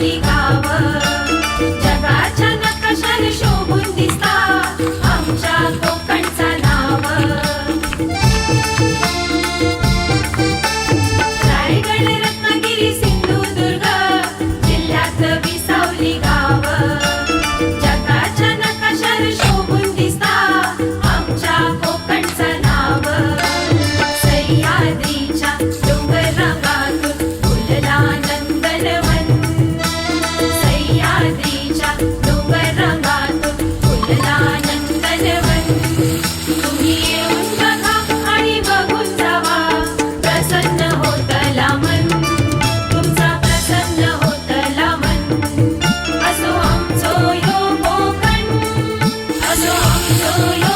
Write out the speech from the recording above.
आपली गाव. Hallelujah.